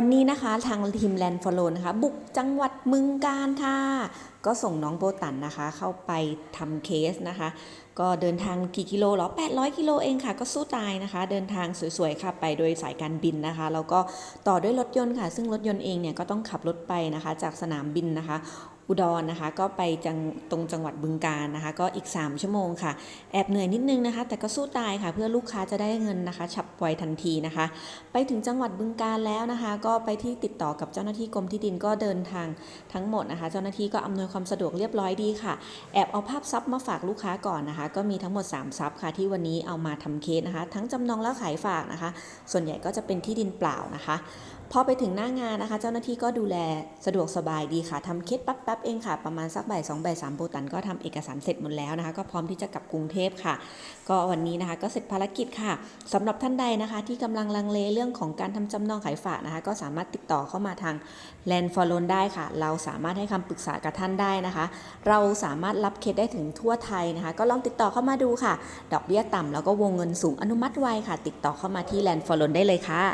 วันนี้นะคะทางทีมแลนด์ฟอลนะคะ บุกจังหวัดมึงการค่ะ ก็ส่งน้องโบตันนะคะ เข้าไปทำเคสนะคะ ก็เดินทางกี่กิโลหรอ 800 กิโลเองค่ะ ก็สู้ตายนะคะ เดินทางสวยๆค่ะไปโดยสายการบินนะคะ แล้วก็ต่อด้วยรถยนต์ค่ะ ซึ่งรถยนต์เองเนี่ยก็ต้องขับรถไปนะคะ จากสนามบินนะคะ อุดรนะคะ ก็ไปจังตรงจังหวัดบึงการนะคะ ก็อีก 3 ชั่วโมงค่ะ แอบเหนื่อยนิดนึงนะคะ แต่ก็สู้ตายค่ะ เพื่อลูกค้าจะได้เงินนะคะ ฉับไวทันทีนะคะ ไปถึงจังหวัดบึงการแล้วนะคะ ก็ไปที่ติดต่อกับเจ้าหน้าที่กรมที่ดินก็เดินทางทั้งหมดนะคะ เจ้าหน้าที่ก็อำนวยความสะดวกเรียบร้อยดีค่ะ แอบเอาภาพซับมาฝากลูกค้าก่อนนะคะ ก็มีทั้งหมด3ซับค่ะที่วันนี้เอามาทำเคสนะคะ ทั้งจำนองและขายฝากนะคะ ส่วนใหญ่ก็จะเป็นที่ดินเปล่านะคะ พอไปถึงหน้างานนะคะ เจ้าหน้าที่ก็ดูแลสะดวกสบายดีค่ะทำเคสแป๊บๆเองค่ะ ประมาณสักบ่ายสองบ่ายสามโบตันก็ทำเอกสารเสร็จหมดแล้วนะคะ ก็พร้อมที่จะกลับกรุงเทพค่ะ ก็วันนี้นะคะก็เสร็จภารกิจค่ะสำหรับท่านใดนะคะ ที่กำลังลังเลเรื่องของการทำจำนองขายฝากนะคะ ก็สามารถติดต่อเข้ามาทาง Land for Loan ได้ค่ะ เราสามารถให้คำปรึกษากับท่านได้นะคะ เราสามารถรับเคสได้ถึงทั่วไทยนะคะ ก็ลองติดต่อเข้ามาดูค่ะ ดอกเบี้ยต่ำแล้วก็วงเงินสูงอนุมัติไวค่ะ ติดต่อเข้ามาที่ Land for Loan ได้เลยค่ะ